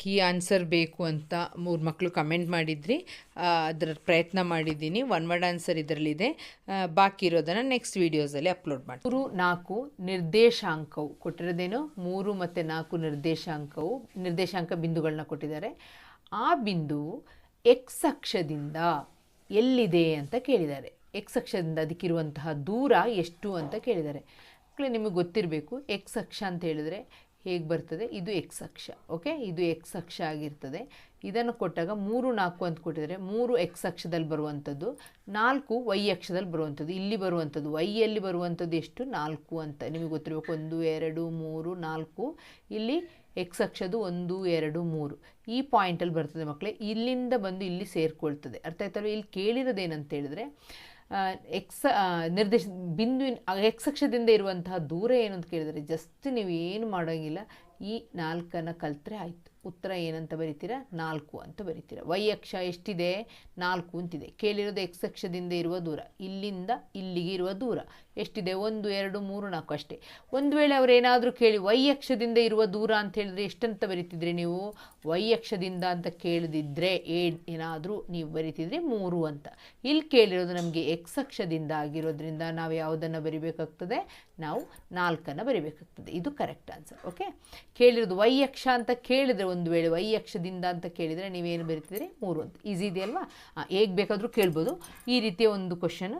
Key answer ಬೇಕು ಅಂತ ಮೂರು ಮಕ್ಕಳು ಕಮೆಂಟ್ ಮಾಡಿದ್ರಿ. ಅದರ ಪ್ರಯತ್ನ ಮಾಡಿದ್ದೀನಿ. ಒನ್ ವರ್ಡ್ ಆನ್ಸರ್ ಇದರಲ್ಲಿದೆ. ಬಾಕಿ ಇರೋದನ್ನು ನೆಕ್ಸ್ಟ್ ವೀಡಿಯೋಸಲ್ಲಿ ಅಪ್ಲೋಡ್ ಮಾಡಿ ಮೂರು, ನಾಲ್ಕು ನಿರ್ದೇಶಾಂಕವು ಕೊಟ್ಟಿರೋದೇನು? ಮೂರು ಮತ್ತು ನಾಲ್ಕು ನಿರ್ದೇಶಾಂಕವು, ನಿರ್ದೇಶಾಂಕ ಬಿಂದುಗಳನ್ನ ಕೊಟ್ಟಿದ್ದಾರೆ. ಆ ಬಿಂದು ಎಕ್ಸ್ ಅಕ್ಷದಿಂದ ಎಲ್ಲಿದೆ ಅಂತ ಕೇಳಿದ್ದಾರೆ. ಎಕ್ಸ್ ಅಕ್ಷದಿಂದ ಅದಕ್ಕಿರುವಂತಹ ದೂರ ಎಷ್ಟು ಅಂತ ಕೇಳಿದ್ದಾರೆ. ನಿಮಗೆ ಗೊತ್ತಿರಬೇಕು ಎಕ್ಸ್ ಅಕ್ಷ ಅಂತ ಹೇಳಿದ್ರೆ ಹೇಗೆ ಬರ್ತದೆ? ಇದು ಎಕ್ಸ್ ಅಕ್ಷ, ಓಕೆ? ಇದು ಎಕ್ಸ್ ಅಕ್ಷ ಆಗಿರ್ತದೆ. ಇದನ್ನು ಕೊಟ್ಟಾಗ ಮೂರು ನಾಲ್ಕು ಅಂತ ಕೊಟ್ಟಿದ್ದಾರೆ. ಮೂರು ಎಕ್ಸ್ ಅಕ್ಷದಲ್ಲಿ ಬರುವಂಥದ್ದು, ನಾಲ್ಕು ವೈ ಅಕ್ಷದಲ್ಲಿ ಬರುವಂಥದ್ದು. ಇಲ್ಲಿ ಬರುವಂಥದ್ದು ವೈಯಲ್ಲಿ ಬರುವಂಥದ್ದು ಎಷ್ಟು? ನಾಲ್ಕು ಅಂತ. ನಿಮಗೆ ಗೊತ್ತಿರಬೇಕು, ಒಂದು, ಎರಡು, ಮೂರು, ನಾಲ್ಕು. ಇಲ್ಲಿ ಎಕ್ಸ್ ಅಕ್ಷದು ಒಂದು, ಎರಡು, ಮೂರು. ಈ ಪಾಯಿಂಟಲ್ಲಿ ಬರ್ತದೆ ಮಕ್ಕಳೇ, ಇಲ್ಲಿಂದ ಬಂದು ಇಲ್ಲಿ ಸೇರಿಕೊಳ್ತದೆ. ಅರ್ಥ ಆಯ್ತಲ್ವ? ಇಲ್ಲಿ ಕೇಳಿರೋದೇನಂತ ಹೇಳಿದ್ರೆ ಎಕ್ಸ್ ನಿರ್ದೇಶ, ಬಿಂದುವಿನ ಎಕ್ಸ್ ಅಕ್ಷದಿಂದ ಇರುವಂತಹ ದೂರ ಏನು ಅಂತ ಕೇಳಿದರೆ ಜಸ್ಟ್ ನೀವು ಏನು ಮಾಡೋಂಗಿಲ್ಲ, ಈ ನಾಲ್ಕನ್ನು ಕಲ್ತ್ರೆ ಆಯಿತು. ಉತ್ತರ ಏನಂತ ಬರಿತೀರಾ? ನಾಲ್ಕು ಅಂತ ಬರಿತೀರಾ. ವೈ ಅಕ್ಷ ಎಷ್ಟಿದೆ? ನಾಲ್ಕು ಅಂತಿದೆ. ಕೇಳಿರೋದು ಎಕ್ಸ್ ಅಕ್ಷದಿಂದ ಇರುವ ದೂರ. ಇಲ್ಲಿಂದ ಇಲ್ಲಿಗೆ ಇರುವ ದೂರ. ಎಷ್ಟಿದೆ? ಒಂದು, ಎರಡು, ಮೂರು, ನಾಲ್ಕು ಅಷ್ಟೇ. ಒಂದು ವೇಳೆ ಅವ್ರು ಏನಾದರೂ ಕೇಳಿ ವೈಯಕ್ಷದಿಂದ ಇರುವ ದೂರ ಅಂತ ಹೇಳಿದ್ರೆ ಎಷ್ಟಂತ ಬರಿತಿದ್ರಿ ನೀವು? ವೈಯಕ್ಷದಿಂದ ಅಂತ ಕೇಳಿದಿದ್ರೆ ಏನಾದರೂ ನೀವು ಬರಿತಿದ್ರೆ ಮೂರು ಅಂತ. ಇಲ್ಲಿ ಕೇಳಿರೋದು ನಮಗೆ ಎಕ್ಸ್ ಅಕ್ಷದಿಂದ ಆಗಿರೋದ್ರಿಂದ ನಾವು ಯಾವುದನ್ನು ಬರಿಬೇಕಾಗ್ತದೆ? ನಾವು ನಾಲ್ಕನ್ನು ಬರಿಬೇಕಾಗ್ತದೆ. ಇದು ಕರೆಕ್ಟ್ ಆನ್ಸರ್ ಓಕೆ ಕೇಳಿರೋದು ವೈಯಕ್ಷ ಅಂತ ಕೇಳಿದರೆ ಒಂದು ವೇಳೆ ವೈಯಕ್ಷದಿಂದ ಅಂತ ಕೇಳಿದರೆ ನೀವೇನು ಬರಿತಿದ್ರಿ? ಮೂರು ಅಂತ. ಈಸಿ ಇದೆಯಲ್ವಾ? ಹೇಗೆ ಬೇಕಾದರೂ ಕೇಳ್ಬೋದು. ಈ ರೀತಿಯ ಒಂದು ಕ್ವಶನ್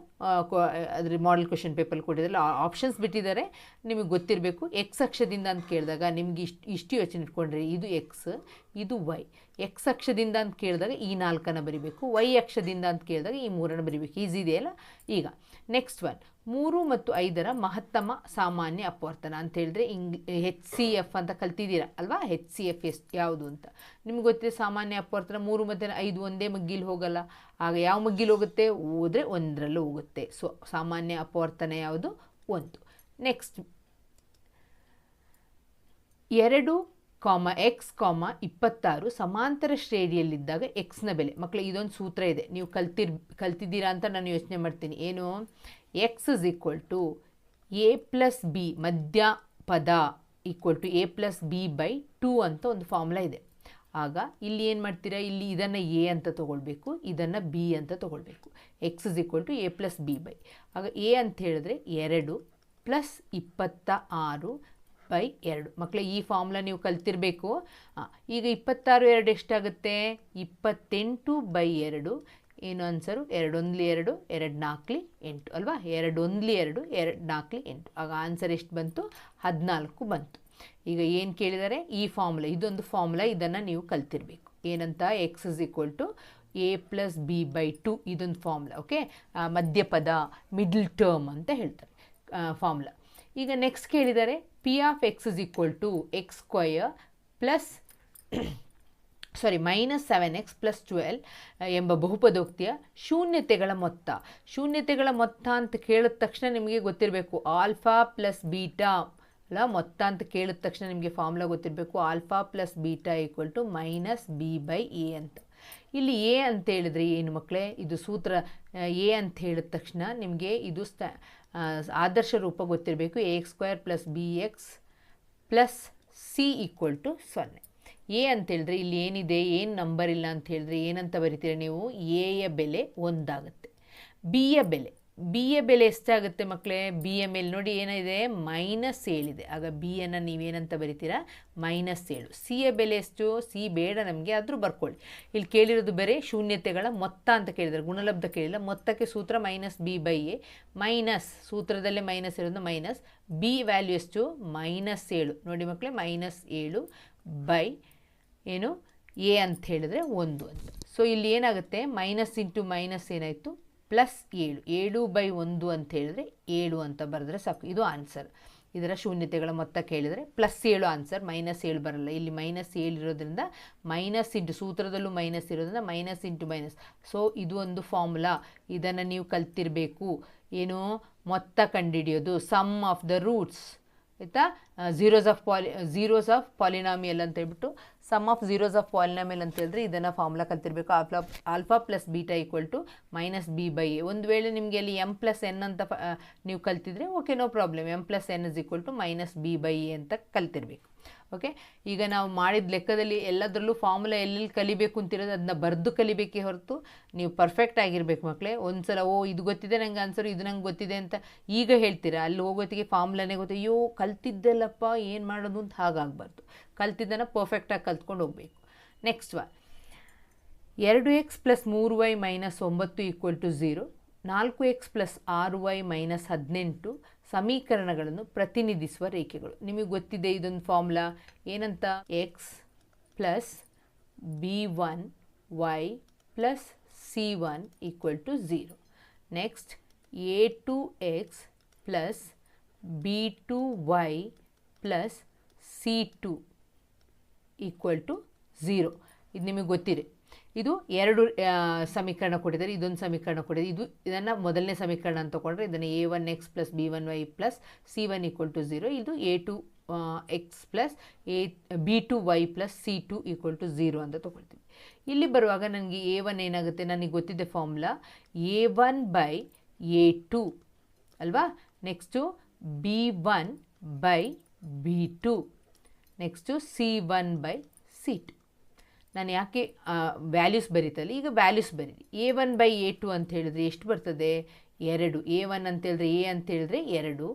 ಅದ್ರ ಮಾಡೆಲ್ ಕ್ವಶನ್ ಪೇಪರ್ ಕೊಟ್ಟಿದ್ರಲ್ಲ ಆಪ್ಷನ್ಸ್ ಬಿಟ್ಟಿದ್ದಾರೆ. ನಿಮಗೆ ಗೊತ್ತಿರಬೇಕು ಎಕ್ಸ್ ಅಕ್ಷದಿಂದ ಅಂತ ಕೇಳಿದಾಗ ನಿಮಗೆ ಇಷ್ಟು ಇಷ್ಟು ಯೋಚನೆ ಇಟ್ಕೊಂಡ್ರೆ ಇದು ಎಕ್ಸ್ ಇದು ವೈ ಎಕ್ಸ್ ಅಕ್ಷದಿಂದ ಅಂತ ಕೇಳಿದಾಗ ಈ ನಾಲ್ಕನ್ನು ಬರಿಬೇಕು ವೈ ಅಕ್ಷದಿಂದ ಅಂತ ಕೇಳಿದಾಗ ಈ ಮೂರನ್ನು ಬರಿಬೇಕು. ಈಸಿ ಇದೆಯಲ್ಲ ಈಗ ನೆಕ್ಸ್ಟ್ ಒನ್ ಮೂರು ಮತ್ತು ಐದರ ಮಹತ್ತಮ ಸಾಮಾನ್ಯ ಅಪವರ್ತನ ಅಂತ ಹೇಳಿದ್ರೆ ಇಂಗ್ ಹೆಚ್ ಸಿ ಎಫ್ ಅಂತ ಕಲ್ತಿದ್ದೀರಾ ಅಲ್ವಾ? ಹೆಚ್ ಸಿ ಎಫ್ ಎಸ್, ಯಾವುದು ಅಂತ. ನಿಮ್ಗೆ ಗೊತ್ತಿದೆ ಸಾಮಾನ್ಯ ಅಪವರ್ತನ ಮೂರು ಮತ್ತು ಐದು ಒಂದೇ ಮಗ್ಗಿಲಿ ಹೋಗಲ್ಲ. ಆಗ ಯಾವ ಮಗ್ಗಿಲಿ ಹೋಗುತ್ತೆ? ಹೋದರೆ ಒಂದರಲ್ಲೂ ಹೋಗುತ್ತೆ. ಸೊ, ಸಾಮಾನ್ಯ ಅಪವರ್ತನ ಯಾವುದು? ಒಂದು. ನೆಕ್ಸ್ಟ್ ಎರಡು ಕಾಮ ಎಕ್ಸ್ ಕಾಮ ಇಪ್ಪತ್ತಾರು ಸಮಾಂತರ ಶ್ರೇಣಿಯಲ್ಲಿದ್ದಾಗ ಎಕ್ಸ್ನ ಬೆಲೆ. ಮಕ್ಕಳು ಇದೊಂದು ಸೂತ್ರ ಇದೆ. ನೀವು ಕಲ್ತಿರ್, ಕಲ್ತಿದ್ದೀರಾ ಅಂತ ನಾನು ಯೋಚನೆ ಮಾಡ್ತೀನಿ. ಏನು? X is equal to A plus B ಮಧ್ಯ ಪದ equal to A plus B by two ಅಂತ ಒಂದು ಫಾರ್ಮುಲಾ ಇದೆ. ಆಗ ಇಲ್ಲಿ ಏನು ಮಾಡ್ತೀರಾ? ಇಲ್ಲಿ ಇದನ್ನು ಎ ಅಂತ ತೊಗೊಳ್ಬೇಕು, ಇದನ್ನು ಬಿ ಅಂತ ತೊಗೊಳ್ಬೇಕು. X is equal to A plus B by ಆಗ ಎ ಅಂತ ಹೇಳಿದ್ರೆ ಎರಡು ಪ್ಲಸ್ ಇಪ್ಪತ್ತ ಆರು ಬೈ ಎರಡು. ಮಕ್ಕಳೇ ಈ ಫಾರ್ಮುಲಾ ನೀವು ಕಲ್ತಿರಬೇಕು. ಈಗ ಇಪ್ಪತ್ತಾರು ಎರಡು ಎಷ್ಟಾಗುತ್ತೆ? ಇಪ್ಪತ್ತೆಂಟು ಬೈ ಎರಡು. ಏನು ಆನ್ಸರು ಎರಡೊಂದ್ಲಿ ಎರಡು ಎರಡು ನಾಲ್ಕಲಿ ಎಂಟು ಅಲ್ವಾ? ಎರಡೊಂದ್ಲಿ ಎರಡು ಎರಡು ನಾಲ್ಕಲಿ ಎಂಟು. ಆಗ ಆನ್ಸರ್ ಎಷ್ಟು ಬಂತು? ಹದಿನಾಲ್ಕು ಬಂತು. ಈಗ ಏನು ಕೇಳಿದರೆ? ಈ ಫಾರ್ಮುಲಾ ಇದೊಂದು ಫಾರ್ಮುಲಾ ಇದನ್ನು ನೀವು ಕಲ್ತಿರಬೇಕು. ಏನಂತ? X is equal to A plus B by two ಇದೊಂದು ಫಾರ್ಮುಲಾ ಓಕೆ ಮಧ್ಯಪದ ಮಿಡ್ಲ್ ಟರ್ಮ್ ಅಂತ ಹೇಳ್ತಾರೆ ಫಾರ್ಮುಲಾ ಈಗ ನೆಕ್ಸ್ಟ್ ಕೇಳಿದರೆ P of X is equal to X square plus sorry minus seven X plus twelve ಎಂಬ ಬಹುಪದೋಕ್ತಿಯ ಶೂನ್ಯತೆಗಳ ಮೊತ್ತ. ಶೂನ್ಯತೆಗಳ ಮೊತ್ತ ಅಂತ ಕೇಳಿದ ತಕ್ಷಣ ನಿಮಗೆ ಗೊತ್ತಿರಬೇಕು ಆಲ್ಫಾ ಪ್ಲಸ್ ಬೀಟಾ ಅಲ್ಲ ಮೊತ್ತ ಅಂತ ಕೇಳಿದ ತಕ್ಷಣ ನಿಮಗೆ ಫಾರ್ಮುಲಾ ಗೊತ್ತಿರಬೇಕು alpha plus beta equal to minus B by A ಅಂತ. ಇಲ್ಲಿ ಎ ಅಂತ ಹೇಳಿದ್ರೆ ಏನು ಮಕ್ಕಳೇ ಇದು ಸೂತ್ರ ಎ ಅಂತ ಹೇಳಿದ ತಕ್ಷಣ ನಿಮಗೆ ಇದು ಸ್ಟ ಆದರ್ಶ ರೂಪ ಗೊತ್ತಿರಬೇಕು A X square plus B X plus C equal to ಸೊನ್ನೆ. ಎ ಅಂತ ಹೇಳಿದ್ರೆ ಇಲ್ಲಿ ಏನಿದೆ, ಏನು ನಂಬರ್ ಇಲ್ಲ ಅಂತ ಹೇಳಿದ್ರೆ ಏನಂತ ಬರಿತೀರ ನೀವು? ಎಯ ಬೆಲೆ ಒಂದಾಗುತ್ತೆ. ಯ ಬೆಲೆ. ಬಿ ಯ ಬೆಲೆ ಎಷ್ಟಾಗುತ್ತೆ ಮಕ್ಕಳೇ ಬಿ ಯ ಮೇಲೆ ನೋಡಿ ಏನಿದೆ? ಮೈನಸ್ ಏಳಿದೆ ಆಗ ಬಿ ಬಿಯನ್ನು ನೀವೇನಂತ ಬರೀತೀರಾ? ಮೈನಸ್ ಏಳು. ಯ ಬೆಲೆ ಎಷ್ಟು? ಸಿ ಬೇಡ ನಮಗೆ, ಆದರೂ ಬರ್ಕೊಳ್ಳಿ. ಇಲ್ಲಿ ಕೇಳಿರೋದು ಬೇರೆ ಶೂನ್ಯತೆಗಳ ಮೊತ್ತ ಅಂತ ಕೇಳಿದ್ದಾರೆ. ಗುಣಲಬ್ಧ ಕೇಳಿಲ್ಲ. ಮೊತ್ತಕ್ಕೆ ಸೂತ್ರ minus B by A. Minus ಸೂತ್ರದಲ್ಲೇ minus ಇರೋದು ಮೈನಸ್ ಬಿ ವ್ಯಾಲ್ಯೂ ಎಷ್ಟು? ಮೈನಸ್ ಏಳು. ನೋಡಿ ಮಕ್ಕಳೇ ಮೈನಸ್ ಏಳು ಬೈ ಏನು? ಎ ಅಂತ ಹೇಳಿದ್ರೆ ಒಂದು ಅಂತ. ಸೊ ಇಲ್ಲಿ ಏನಾಗುತ್ತೆ? ಮೈನಸ್ ಇಂಟು ಮೈನಸ್ ಏನಾಯಿತು? ಪ್ಲಸ್ ಏಳು. ಏಳು ಬೈ ಒಂದು ಅಂತ ಹೇಳಿದ್ರೆ ಏಳು ಅಂತ ಬರೆದ್ರೆ ಸಾಕು. ಇದು ಆನ್ಸರ್ ಇದರ ಶೂನ್ಯತೆಗಳ ಮೊತ್ತ ಕೇಳಿದರೆ ಪ್ಲಸ್ ಏಳು ಆನ್ಸರ್ ಮೈನಸ್ ಏಳು ಬರಲ್ಲ. ಇಲ್ಲಿ ಮೈನಸ್ ಏಳು ಇರೋದ್ರಿಂದ ಮೈನಸ್ ಇಂಟು ಸೂತ್ರದಲ್ಲೂ ಮೈನಸ್ ಇರೋದ್ರಿಂದ ಮೈನಸ್ ಇಂಟು ಮೈನಸ್ ಸೊ ಇದು ಒಂದು ಫಾರ್ಮುಲಾ ಇದನ್ನು ನೀವು ಕಲ್ತಿರಬೇಕು. ಏನು? ಮೊತ್ತ ಕಂಡುಹಿಡಿಯೋದು. ಸಮ್ ಆಫ್ ದ ರೂಟ್ಸ್ ಆಯಿತಾ? Zeros of poly zeros of polynomial ಅಂತ ಹೇಳ್ಬಿಟ್ಟು sum of zeros of polynomial ಅಂತ ಹೇಳಿದ್ರೆ ಇದನ್ನು formula ಕಲ್ತಿರಬೇಕು. Alpha alpha plus beta equal to minus B by A. ಒಂದು ವೇಳೆ ನಿಮಗೆ ಅಲ್ಲಿ ಎಂ ಪ್ಲಸ್ ಎನ್ ಅಂತ ನೀವು ಕಲ್ತಿದ್ರೆ okay no problem M plus N is equal to minus B by A ಅಂತ ಕಲ್ತಿರ್ಬೇಕು. ಓಕೆ ಈಗ ನಾವು ಮಾಡಿದ ಲೆಕ್ಕದಲ್ಲಿ ಎಲ್ಲದರಲ್ಲೂ ಫಾರ್ಮುಲಾ ಎಲ್ಲೆಲ್ಲಿ ಕಲಿಬೇಕು ಅಂತಿರೋದು ಅದನ್ನ ಬರೆದು ಕಲಿಬೇಕೇ ಹೊರತು ನೀವು ಪರ್ಫೆಕ್ಟ್ ಆಗಿರ್ಬೇಕು ಮಕ್ಕಳೇ ಒಂದು ಸಲ ಓ, ಇದು ಗೊತ್ತಿದೆ ನಂಗೆ ಆನ್ಸರ್ ಇದು ನಂಗೆ ಗೊತ್ತಿದೆ ಅಂತ ಈಗ ಹೇಳ್ತೀರಾ? ಅಲ್ಲಿ ಹೋಗೋತ್ತಿಗೆ ಫಾರ್ಮುಲಾನೇ ಗೊತ್ತಿದೆ ಅಯ್ಯೋ, ಕಲ್ತಿದ್ದಲ್ಲಪ್ಪ, ಏನು ಮಾಡೋದು ಅಂತ ಹಾಗಾಗಬಾರ್ದು. ಕಲ್ತಿದ್ದನ್ನು ಪರ್ಫೆಕ್ಟಾಗಿ ಕಲ್ತ್ಕೊಂಡು ಹೋಗಬೇಕು. ನೆಕ್ಸ್ಟ್ ವಾ ಎರಡು ಎಕ್ಸ್ ಪ್ಲಸ್ ಮೂರು ವೈ ಮೈನಸ್ ಒಂಬತ್ತು ಈಕ್ವಲ್ ಟು ಝೀರೋ ನಾಲ್ಕು ಎಕ್ಸ್ ಪ್ಲಸ್ ಆರು ವೈ ಮೈನಸ್ ಹದಿನೆಂಟು ಸಮೀಕರಣಗಳನ್ನು ಪ್ರತಿನಿಧಿಸುವ ರೇಖೆಗಳು. ನಿಮಗೆ ಗೊತ್ತಿದೆ ಇದೊಂದು ಫಾರ್ಮುಲಾ ಏನಂತ? X plus B one Y plus C one equal to zero next A two X plus B two Y plus C two equal to zero ಇದು ನಿಮಗೆ ಗೊತ್ತಿದೆ. ಇದು ಎರಡು ಸಮೀಕರಣ ಕೊಟ್ಟಿದ್ದಾರೆ. ಇದೊಂದು ಸಮೀಕರಣ ಕೊಟ್ಟಿದೆ ಇದು ಇದನ್ನು ಮೊದಲನೇ ಸಮೀಕರಣ ಅಂತ ತಗೊಂಡ್ರೆ ಇದನ್ನು A one X plus B one Y plus C one equal to zero ಇದು A two X plus A B two Y plus C two equal to zero ಅಂತ ತೊಗೊಳ್ತೀವಿ. ಇಲ್ಲಿ ಬರುವಾಗ ನನಗೆ ಎ ಒನ್ ಏನಾಗುತ್ತೆ? ನನಗೆ ಗೊತ್ತಿದೆ formula A one by A two ಅಲ್ವಾ? Next B one by B two next C one by C two ನಾನು ಯಾಕೆ ವ್ಯಾಲ್ಯೂಸ್ ಬರೀತಲ್ಲ, ಈಗ ವ್ಯಾಲ್ಯೂಸ್ ಬರೀರಿ. A one by A two ಅಂತ ಹೇಳಿದ್ರೆ ಎಷ್ಟು ಬರ್ತದೆ? ಎರಡು. ಎ ಒನ್ ಅಂತ ಹೇಳಿದ್ರೆ ಎ ಅಂತ ಹೇಳಿದ್ರೆ ಎರಡು.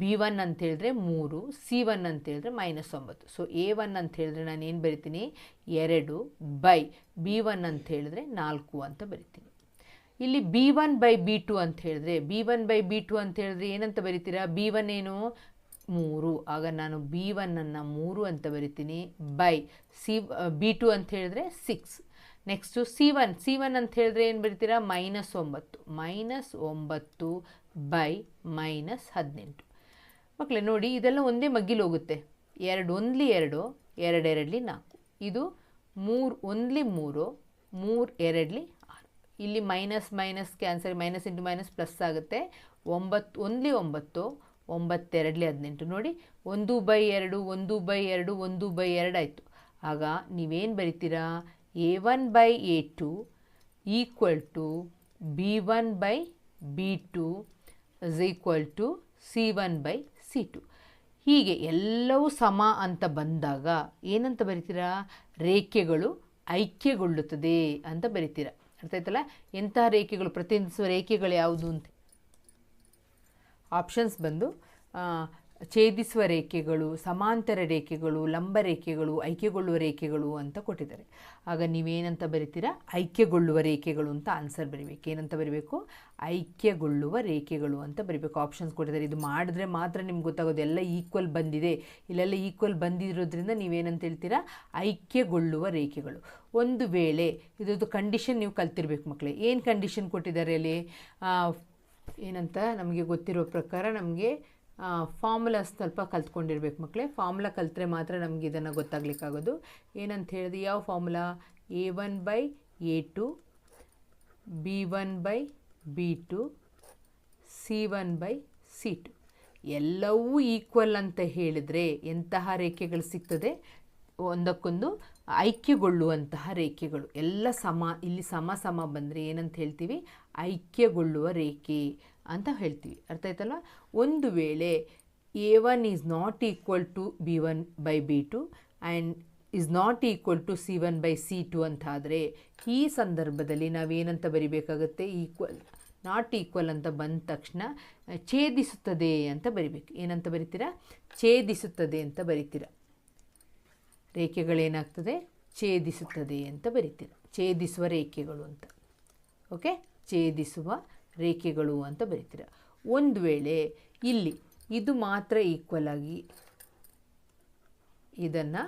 ಬಿ ಒನ್ ಅಂತ ಹೇಳಿದ್ರೆ ಮೂರು. ಸಿ ಒನ್ ಅಂತ ಹೇಳಿದ್ರೆ ಮೈನಸ್ ಒಂಬತ್ತು. ಸೊ ಎ ಒನ್ ಅಂತ ಹೇಳಿದ್ರೆ ನಾನು ಏನು ಬರಿತೀನಿ? ಎರಡು ಬೈ ಬಿ ಒನ್ ಅಂತ ಹೇಳಿದ್ರೆ ನಾಲ್ಕು ಅಂತ ಬರಿತೀನಿ. ಇಲ್ಲಿ B one by B two ಅಂತ ಹೇಳಿದ್ರೆ B one by B two ಅಂತ ಹೇಳಿದ್ರೆ ಏನಂತ ಬರಿತೀರಾ? ಬಿ ಒನ್ ಏನು? ಮೂರು. ಆಗ ನಾನು ಬಿ ಒನ್ನನ್ನು ಮೂರು ಅಂತ ಬರಿತೀನಿ. ಬೈ. ಸಿ, ಬಿ ಟು ಅಂತ ಹೇಳಿದ್ರೆ six. Next C one. C one ಅಂತ ಹೇಳಿದ್ರೆ ಏನು ಬರಿತೀರಾ? ಮೈನಸ್ ಒಂಬತ್ತು. ಮೈನಸ್ ಒಂಬತ್ತು ಬೈ ಮೈನಸ್ ಹದಿನೆಂಟು. ಮಕ್ಕಳೇ ನೋಡಿ, ಇದೆಲ್ಲ ಒಂದೇ ಮಗ್ಗಿಲು ಹೋಗುತ್ತೆ. ಎರಡು ಒಂದ್ಲಿ ಎರಡು ಎರಡೆರಡ್ಲಿ ನಾಲ್ಕು. ಇದು ಮೂರು ಒಂದ್ಲಿ ಮೂರು ಮೂರು ಎರಡ್ಲಿ ಆರು. ಇಲ್ಲಿ minus minus cancel minus into minus plus ಆಗುತ್ತೆ. ಒಂಬತ್ತು, ಒಂದ್ಲಿ ಒಂಬತ್ತು ಒಂಬತ್ತೆರಡ್ಲಿ ಹದಿನೆಂಟು. ನೋಡಿ, ಒಂದು ಬೈ ಎರಡು, ಒಂದು ಬೈ ಎರಡು, ಒಂದು ಬೈ ಎರಡು ಆಯಿತು. ಆಗ ನೀವೇನು ಬರಿತೀರಾ? A one by A two equal to B one by B two is equal to C one by C two. ಹೀಗೆ ಎಲ್ಲವೂ ಸಮ ಅಂತ ಬಂದಾಗ ಏನಂತ ಬರಿತೀರಾ? ರೇಖೆಗಳು ಐಕ್ಯಗೊಳ್ಳುತ್ತದೆ ಅಂತ ಬರಿತೀರಾ. ಅರ್ಥ ಆಯ್ತಲ್ಲ? ಎಂತಹ ರೇಖೆಗಳು? ಪ್ರತಿನಿಧಿಸುವ ರೇಖೆಗಳು ಯಾವುದು ಅಂತ. ಆಪ್ಷನ್ಸ್ ಬಂದು ಛೇದಿಸುವ ರೇಖೆಗಳು, ಸಮಾಂತರ ರೇಖೆಗಳು, ಲಂಬ ರೇಖೆಗಳು, ಐಕ್ಯಗೊಳ್ಳುವ ರೇಖೆಗಳು ಅಂತ ಕೊಟ್ಟಿದ್ದಾರೆ. ಆಗ ನೀವೇನಂತ ಬರಿತೀರಾ? ಐಕ್ಯಗೊಳ್ಳುವ ರೇಖೆಗಳು ಅಂತ ಆನ್ಸರ್ ಬರಿಬೇಕು. ಏನಂತ ಬರಿಬೇಕು? ಐಕ್ಯಗೊಳ್ಳುವ ರೇಖೆಗಳು ಅಂತ ಬರಿಬೇಕು. ಆಪ್ಷನ್ಸ್ ಕೊಟ್ಟಿದ್ದಾರೆ. ಇದು ಮಾಡಿದ್ರೆ ಮಾತ್ರ ನಿಮ್ಗೆ ಗೊತ್ತಾಗೋದು. ಎಲ್ಲ ಈಕ್ವಲ್ ಬಂದಿದೆ. ಇಲ್ಲೆಲ್ಲ ಈಕ್ವಲ್ ಬಂದಿರೋದ್ರಿಂದ ನೀವೇನಂತ ಹೇಳ್ತೀರಾ? ಐಕ್ಯಗೊಳ್ಳುವ ರೇಖೆಗಳು. ಒಂದು ವೇಳೆ, ಇದ್ರದ್ದು ಕಂಡೀಷನ್ ನೀವು ಕಲ್ತಿರ್ಬೇಕು ಮಕ್ಕಳೇ. ಏನು ಕಂಡೀಷನ್ ಕೊಟ್ಟಿದ್ದಾರೆ ಅಲ್ಲಿ? ಏನಂತ ನಮಗೆ ಗೊತ್ತಿರೋ ಪ್ರಕಾರ ನಮಗೆ ಫಾರ್ಮುಲಾ ಸ್ವಲ್ಪ ಕಲ್ತ್ಕೊಂಡಿರ್ಬೇಕು ಮಕ್ಕಳೇ ಫಾರ್ಮುಲಾ ಕಲಿತ್ರೆ ಮಾತ್ರ ನಮಗೆ ಇದನ್ನು ಗೊತ್ತಾಗ್ಲಿಕ್ಕಾಗೋದು. ಏನಂತ ಹೇಳಿದ್ರೆ ಯಾವ formula A one by A two B one by B two C one by C two ಎಲ್ಲವೂ ಈಕ್ವಲ್ ಅಂತ ಹೇಳಿದರೆ ಎಂತಹ ರೇಖೆಗಳು ಸಿಗ್ತದೆ? ಒಂದಕ್ಕೊಂದು ಐಕ್ಯಗೊಳ್ಳುವಂತಹ ರೇಖೆಗಳು. ಎಲ್ಲ ಸಮ, ಇಲ್ಲಿ ಸಮ ಸಮ ಬಂದರೆ ಏನಂತ ಹೇಳ್ತೀವಿ? ಐಕ್ಯಗೊಳ್ಳುವ ರೇಖೆ ಅಂತ ಹೇಳ್ತೀವಿ. ಅರ್ಥ ಆಯ್ತಲ್ಲ ಒಂದು ವೇಳೆ A one is not equal to B one by B two and is not equal to C one by C two ಅಂತ ಆದರೆ ಈ ಸಂದರ್ಭದಲ್ಲಿ ನಾವೇನಂತ ಬರಿಬೇಕಾಗುತ್ತೆ? ಈಕ್ವಲ್ ನಾಟ್ ಈಕ್ವಲ್ ಅಂತ ಬಂದ ತಕ್ಷಣ ಛೇದಿಸುತ್ತದೆ ಅಂತ ಬರಿಬೇಕು. ಏನಂತ ಬರಿತೀರಾ? ಛೇದಿಸುತ್ತದೆ ಅಂತ ಬರಿತೀರ. ರೇಖೆಗಳೇನಾಗ್ತದೆ? ಛೇದಿಸುತ್ತದೆ ಅಂತ ಬರಿತೀರ. ಛೇದಿಸುವ ರೇಖೆಗಳು ಅಂತ. ಓಕೆ ಛೇದಿಸುವ ರೇಖೆಗಳು ಅಂತ ಬರೀತೀರ. ಒಂದು ವೇಳೆ ಇಲ್ಲಿ ಇದು ಮಾತ್ರ ಈಕ್ವಲ್ ಆಗಿ ಇದನ್ನು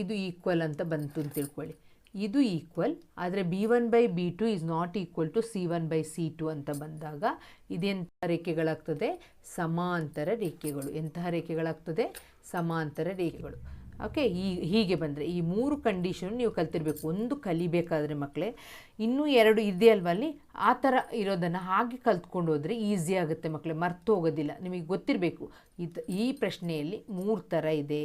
ಇದು ಈಕ್ವಲ್ ಅಂತ ಬಂತು ಅಂತ ತಿಳ್ಕೊಳ್ಳಿ. ಇದು ಈಕ್ವಲ್ ಆದರೆ B one by B two is not equal to C one by C two ಅಂತ ಬಂದಾಗ ಇದೆಂಥ ರೇಖೆಗಳಾಗ್ತದೆ? ಸಮಾಂತರ ರೇಖೆಗಳು. ಎಂತಹ ರೇಖೆಗಳಾಗ್ತದೆ? ಸಮಾಂತರ ರೇಖೆಗಳು. ಓಕೆ ಈ, ಹೀಗೆ ಬಂದರೆ ಈ ಮೂರು ಕಂಡೀಷನ್ ನೀವು ಕಲ್ತಿರ್ಬೇಕು. ಒಂದು ಕಲಿಬೇಕಾದ್ರೆ ಮಕ್ಕಳೇ ಇನ್ನೂ ಎರಡು ಇದೆ ಅಲ್ವಾ ಅಲ್ಲಿ? ಆ ಥರ ಇರೋದನ್ನು ಹಾಗೆ ಕಲ್ತ್ಕೊಂಡು ಹೋದರೆ ಈಸಿ ಆಗುತ್ತೆ ಮಕ್ಕಳೇ ಮರ್ತು ಹೋಗೋದಿಲ್ಲ. ನಿಮಗೆ ಗೊತ್ತಿರಬೇಕು, ಇದು, ಈ ಪ್ರಶ್ನೆಯಲ್ಲಿ ಮೂರು ಥರ ಇದೆ.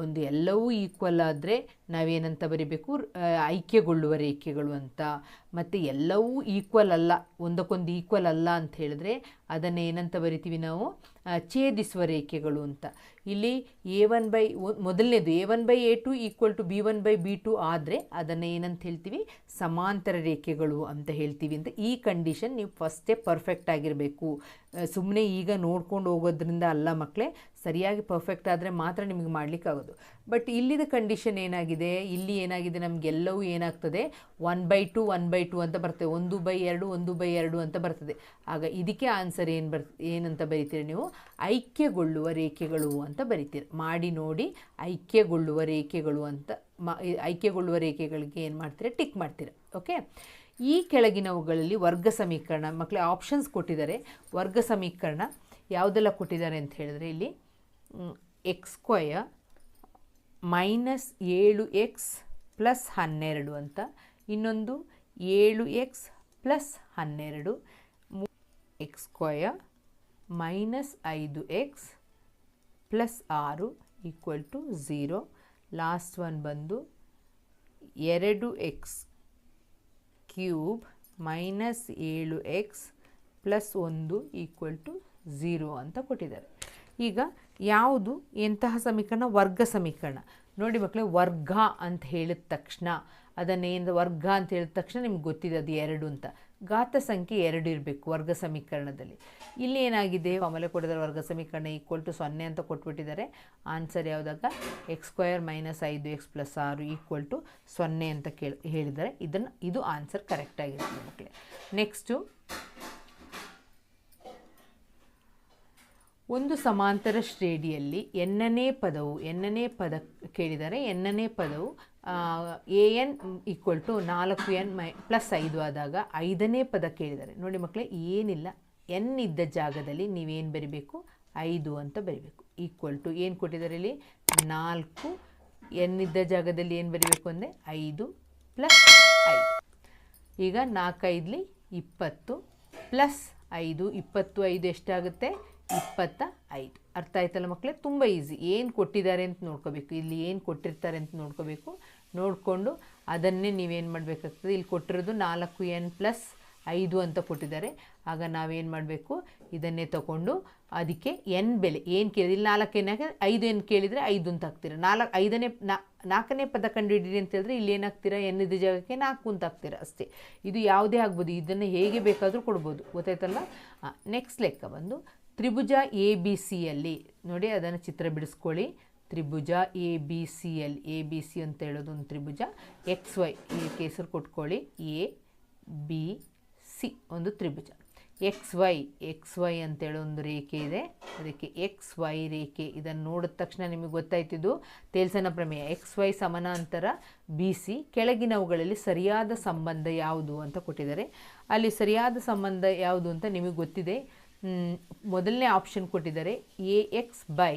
ಒಂದು ಎಲ್ಲವೂ ಈಕ್ವಲ್ ಆದರೆ ನಾವೇನಂತ ಬರಿಬೇಕು? ಐಕ್ಯಗೊಳ್ಳುವ ರೇಖೆಗಳು ಅಂತ. ಮತ್ತು ಎಲ್ಲವೂ ಈಕ್ವಲ್ ಅಲ್ಲ, ಒಂದಕ್ಕೊಂದು ಈಕ್ವಲ್ ಅಲ್ಲ ಅಂತ ಹೇಳಿದ್ರೆ ಅದನ್ನು ಏನಂತ ಬರಿತೀವಿ ನಾವು? ಛೇದಿಸುವ ರೇಖೆಗಳು ಅಂತ. ಇಲ್ಲಿ ಎ ಒನ್ ಬೈ ಮೊದಲನೇದು A one by A two equal to B one by B two ಆದರೆ ಅದನ್ನು ಏನಂತ ಹೇಳ್ತೀವಿ? ಸಮಾಂತರ ರೇಖೆಗಳು ಅಂತ ಹೇಳ್ತೀವಿ ಅಂತ ಈ ಕಂಡೀಷನ್ ನೀವು ಫಸ್ಟೇ ಪರ್ಫೆಕ್ಟ್ ಆಗಿರಬೇಕು. ಸುಮ್ಮನೆ ಈಗ ನೋಡ್ಕೊಂಡು ಹೋಗೋದ್ರಿಂದ ಅಲ್ಲ ಮಕ್ಕಳೇ ಸರಿಯಾಗಿ ಪರ್ಫೆಕ್ಟ್ ಆದರೆ ಮಾತ್ರ ನಿಮಗೆ ಮಾಡಲಿಕ್ಕಾಗೋದು. ಬಟ್ ಇಲ್ಲಿದ ಕಂಡೀಷನ್ ಏನಾಗಿದೆ? ಇಲ್ಲಿ ಏನಾಗಿದೆ? ನಮಗೆಲ್ಲವೂ ಏನಾಗ್ತದೆ? One by two one by two ಅಂತ ಬರ್ತದೆ. ಒಂದು ಬೈ ಎರಡು, ಒಂದು ಬೈ ಎರಡು ಅಂತ ಬರ್ತದೆ. ಆಗ ಇದಕ್ಕೆ ಆನ್ಸರ್ ಏನು ಬರ್, ಏನಂತ ಬರಿತೀರಿ ನೀವು? ಐಕ್ಯಗೊಳ್ಳುವ ರೇಖೆಗಳು ಅಂತ ಬರಿತೀರಿ. ಮಾಡಿ, ನೋಡಿ, ಐಕ್ಯಗೊಳ್ಳುವ ರೇಖೆಗಳು ಅಂತ ಮಾ ಐಕ್ಯಗೊಳ್ಳುವ ರೇಖೆಗಳಿಗೆ ಏನು ಮಾಡ್ತೀರಾ? ಟಿಕ್ ಮಾಡ್ತೀರಾ. ಓಕೆ ಈ ಕೆಳಗಿನವುಗಳಲ್ಲಿ ವರ್ಗ ಸಮೀಕರಣ ಮಕ್ಕಳೇ ಆಪ್ಷನ್ಸ್ ಕೊಟ್ಟಿದ್ದಾರೆ. ವರ್ಗ ಸಮೀಕರಣ ಯಾವುದೆಲ್ಲ ಕೊಟ್ಟಿದ್ದಾರೆ ಅಂತ ಹೇಳಿದ್ರೆ ಇಲ್ಲಿ? ಎಕ್ಸ್ ಸ್ಕ್ವಯರ್ ಮೈನಸ್ ಏಳು ಎಕ್ಸ್ ಪ್ಲಸ್ ಹನ್ನೆರಡು ಅಂತ. ಇನ್ನೊಂದು ಏಳು ಎಕ್ಸ್ ಪ್ಲಸ್ ಹನ್ನೆರಡು ಎಕ್ಸ್ ಸ್ಕ್ವಯರ್ ಮೈನಸ್ ಐದು ಎಕ್ಸ್ ಪ್ಲಸ್ ಆರು equal to zero last one ಬಂದು ಎರಡು ಎಕ್ಸ್ ಕ್ಯೂಬ್ ಮೈನಸ್ ಏಳು ಎಕ್ಸ್ ಪ್ಲಸ್ ಒಂದು ಈಕ್ವಲ್ ಟು ಝೀರೋ ಅಂತ ಕೊಟ್ಟಿದ್ದಾರೆ. ಈಗ ಯಾವುದು ಎಂತಹ ಸಮೀಕರಣ? ವರ್ಗ ಸಮೀಕರಣ. ನೋಡಿ ಮಕ್ಕಳೇ ವರ್ಗ ಅಂತ ಹೇಳಿದ ತಕ್ಷಣ ಅದನ್ನೇನು ವರ್ಗ ಅಂತ ಹೇಳಿದ ತಕ್ಷಣ ನಿಮ್ಗೆ ಗೊತ್ತಿದೆ ಅದು ಎರಡು ಅಂತ. ಘಾತ ಸಂಖ್ಯೆ ಎರಡು ಇರಬೇಕು ವರ್ಗ ಸಮೀಕರಣದಲ್ಲಿ. ಇಲ್ಲಿ ಏನಾಗಿದೆ? ಆಮೇಲೆ ಕೊಟ್ಟಿದ್ದಾರೆ ವರ್ಗ ಸಮೀಕರಣ ಈಕ್ವಲ್ ಟು ಸೊನ್ನೆ ಅಂತ ಕೊಟ್ಬಿಟ್ಟಿದ್ದಾರೆ. ಆನ್ಸರ್ ಯಾವುದಾಗ? ಎಕ್ಸ್ ಸ್ಕ್ವಯರ್ ಮೈನಸ್ ಐದು ಎಕ್ಸ್ ಪ್ಲಸ್ ಆರು ಈಕ್ವಲ್ ಟು ಸೊನ್ನೆ ಅಂತ ಕೇಳಿ ಹೇಳಿದ್ದಾರೆ. ಇದನ್ನು, ಇದು ಆನ್ಸರ್ ಕರೆಕ್ಟಾಗಿರುತ್ತೆ ಮಕ್ಕಳೇ ನೆಕ್ಸ್ಟು ಒಂದು ಸಮಾಂತರ ಶ್ರೇಣಿಯಲ್ಲಿ ಎನ್ನನೇ ಪದವು ಎನ್ನನೇ ಪದ ಕೇಳಿದರೆ ಎನ್ನನೇ ಪದವು ಎ ಎನ್ ಈಕ್ವಲ್ ಟು ನಾಲ್ಕು ಎನ್ ಮೈ ಪ್ಲಸ್ ಐದು ಆದಾಗ ಐದನೇ ಪದ ಕೇಳಿದ್ದಾರೆ ನೋಡಿ ಮಕ್ಕಳೇ, ಏನಿಲ್ಲ, ಎನ್ ಇದ್ದ ಜಾಗದಲ್ಲಿ ನೀವೇನು ಬರಿಬೇಕು? ಐದು ಅಂತ ಬರಿಬೇಕು. ಈಕ್ವಲ್ ಟು ಏನು ಕೊಟ್ಟಿದ್ದಾರೆ ಇಲ್ಲಿ? ನಾಲ್ಕು, ಎನ್ ಇದ್ದ ಜಾಗದಲ್ಲಿ ಏನು ಬರಿಬೇಕು ಅಂದರೆ ಐದು ಪ್ಲಸ್ ಐದು. ಈಗ ನಾಲ್ಕೈದಲಿ ಇಪ್ಪತ್ತು, ಪ್ಲಸ್ ಐದು, ಇಪ್ಪತ್ತು ಐದು ಎಷ್ಟಾಗುತ್ತೆ? ಇಪ್ಪತ್ತ ಐದು ಅರ್ಥ ಆಯ್ತಲ್ಲ ಮಕ್ಕಳೇ? ತುಂಬ ಈಸಿ ಏನು ಕೊಟ್ಟಿದ್ದಾರೆ ಅಂತ ನೋಡ್ಕೋಬೇಕು. ಇಲ್ಲಿ ಏನು ಕೊಟ್ಟಿರ್ತಾರೆ ಅಂತ ನೋಡ್ಕೋಬೇಕು. ನೋಡಿಕೊಂಡು ಅದನ್ನೇ ನೀವೇನು ಮಾಡಬೇಕಾಗ್ತದೆ? ಇಲ್ಲಿ ಕೊಟ್ಟಿರೋದು ನಾಲ್ಕು ಎನ್ ಪ್ಲಸ್ ಐದು ಅಂತ ಕೊಟ್ಟಿದ್ದಾರೆ. ಆಗ ನಾವೇನು ಮಾಡಬೇಕು? ಇದನ್ನೇ ತಗೊಂಡು ಅದಕ್ಕೆ ಎನ್ ಬೆಲೆ. ಏನು ಕೇಳಿದ್ರೆ ಇಲ್ಲಿ ನಾಲ್ಕು ಏನಾಗ ಐದು ಏನು ಕೇಳಿದರೆ ಐದು ಅಂತ ಹಾಕ್ತೀರ? ನಾಲ್ಕು, ಐದನೇ ನಾಲ್ಕನೇ ಪದ ಕಂಡುಹಿಡಿರಿ ಅಂತ ಹೇಳಿದ್ರೆ ಇಲ್ಲಿ ಏನಾಗ್ತೀರಾ ಎನ್ ಇದ್ದ ಜಾಗಕ್ಕೆ ನಾಲ್ಕು ಅಂತ ಹಾಕ್ತೀರ? ಅಷ್ಟೇ. ಇದು ಯಾವುದೇ ಆಗ್ಬೋದು. ಇದನ್ನು ಹೇಗೆ ಬೇಕಾದರೂ ಕೊಡ್ಬೋದು. ಗೊತ್ತಾಯ್ತಲ್ಲ? ನೆಕ್ಸ್ಟ್ ಲೆಕ್ಕ ಬಂದು ತ್ರಿಭುಜ ಎ ಬಿ ಸಿಯಲ್ಲಿ ನೋಡಿ, ಅದನ್ನು ಚಿತ್ರ ಬಿಡಿಸ್ಕೊಳ್ಳಿ. ತ್ರಿಭುಜ ಎ ಬಿ ಸಿಯಲ್ಲಿ ಎ ಬಿ ಸಿ ಅಂತ ಹೇಳೋದು ಒಂದು ತ್ರಿಭುಜ. ಎಕ್ಸ್ ವೈ ಈ ಕೇಸರು ಕೊಟ್ಕೊಳ್ಳಿ. ಎ ಬಿ ಸಿ ಒಂದು ತ್ರಿಭುಜ. ಎಕ್ಸ್ ವೈ ಎಕ್ಸ್ ವೈ ಅಂತೇಳಿ ಒಂದು ರೇಖೆ ಇದೆ. ಅದಕ್ಕೆ ಎಕ್ಸ್ ವೈ ರೇಖೆ. ಇದನ್ನು ನೋಡಿದ ತಕ್ಷಣ ನಿಮಗೆ ಗೊತ್ತಾಯ್ತಿದ್ದು, ತೇಲ್ಸನ ಪ್ರಮೇಯ. ಎಕ್ಸ್ ವೈ ಸಮಾನಾಂತರ ಬಿ ಸಿ ಕೆಳಗಿನವುಗಳಲ್ಲಿ ಸರಿಯಾದ ಸಂಬಂಧ ಯಾವುದು ಅಂತ ಕೊಟ್ಟಿದ್ದಾರೆ. ಅಲ್ಲಿ ಸರಿಯಾದ ಸಂಬಂಧ ಯಾವುದು ಅಂತ ನಿಮಗೆ ಗೊತ್ತಿದೆ. ಮೊದಲನೇ ಆಪ್ಷನ್ ಕೊಟ್ಟಿದ್ದಾರೆ. A X by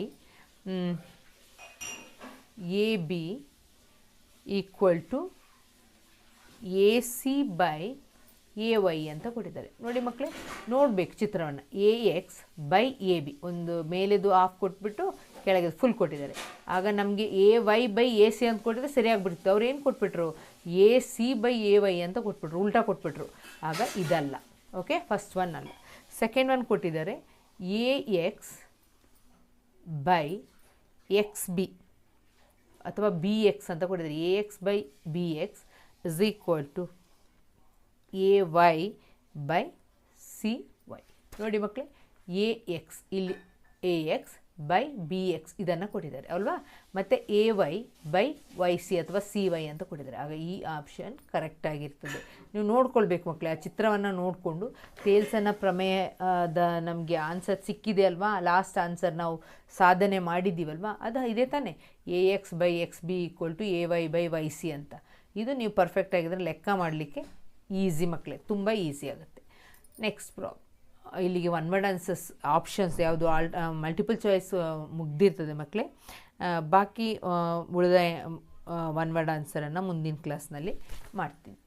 A B equal to A C by A Y ಅಂತ ಕೊಟ್ಟಿದ್ದಾರೆ. ನೋಡಿ ಮಕ್ಕಳೇ ನೋಡಬೇಕು ಚಿತ್ರವನ್ನು. A X by A B ಒಂದು ಮೇಲೆದು ಆಫ್ ಕೊಟ್ಬಿಟ್ಟು ಕೆಳಗೆ ಫುಲ್ ಕೊಟ್ಟಿದ್ದಾರೆ. ಆಗ ನಮಗೆ A Y by A C ಅಂತ ಕೊಟ್ಟಿದ್ರೆ ಸರಿಯಾಗಿಬಿಡ್ತು. ಅವ್ರು ಏನು ಕೊಟ್ಬಿಟ್ರು? A C by A Y ಅಂತ ಕೊಟ್ಬಿಟ್ರು. ಉಲ್ಟಾ ಕೊಟ್ಬಿಟ್ರು. ಆಗ ಇದಲ್ಲ. ಓಕೆ ಫಸ್ಟ್ ಒನ್ ಅಲ್ಲ. ಸೆಕೆಂಡ್ ಒನ್ ಕೊಟ್ಟಿದ್ದಾರೆ A X by X B ಅಥವಾ ಬಿ ಎಕ್ಸ್ ಅಂತ ಕೊಟ್ಟಿದ್ದಾರೆ. A X by B X is equal to A Y by C Y ನೋಡಿ ಮಕ್ಕಳೇ ಎ ಎಕ್ಸ್ ಇಲ್ಲಿ A X by B X ಇದನ್ನು ಕೊಟ್ಟಿದ್ದಾರೆ, ಅಲ್ವಾ? ಮತ್ತು A Y by Y C ಅಥವಾ ಸಿ ವೈ ಅಂತ ಕೊಟ್ಟಿದ್ದಾರೆ. ಆಗ ಈ ಆಪ್ಷನ್ ಕರೆಕ್ಟಾಗಿರ್ತದೆ ನೀವು ನೋಡ್ಕೊಳ್ಬೇಕು ಮಕ್ಕಳೇ ಆ ಚಿತ್ರವನ್ನು ನೋಡಿಕೊಂಡು ತೇಲ್ಸನ ಪ್ರಮೇಯದ ನಮಗೆ ಆನ್ಸರ್ ಸಿಕ್ಕಿದೆ ಅಲ್ವಾ? ಲಾಸ್ಟ್ ಆನ್ಸರ್ ನಾವು ಸಾಧನೆ ಮಾಡಿದ್ದೀವಲ್ವಾ? ಅದು ಇದೇ ತಾನೇ. A X by X B equal to A Y by Y C ಅಂತ. ಇದು ನೀವು ಪರ್ಫೆಕ್ಟ್ ಆಗಿದ್ರೆ ಲೆಕ್ಕ ಮಾಡಲಿಕ್ಕೆ ಈಸಿ ಮಕ್ಕಳೇ ತುಂಬ ಈಸಿ ಆಗುತ್ತೆ. ನೆಕ್ಸ್ಟ್ ಪ್ರಾಬ್ ಇಲ್ಲಿಗೆ ಒನ್ ವರ್ಡ್ ಆನ್ಸರ್ಸ್ ಆಪ್ಷನ್ಸ್ ಯಾವುದು ಆಲ್ ಮಲ್ಟಿಪಲ್ ಚಾಯ್ಸ್ ಮುಗ್ದಿರ್ತದೆ ಮಕ್ಕಳೇ ಬಾಕಿ ಉಳಿದ ಒನ್ ವರ್ಡ್ ಆನ್ಸರನ್ನು ಮುಂದಿನ ಕ್ಲಾಸ್ನಲ್ಲಿ ಮಾಡ್ತೀನಿ.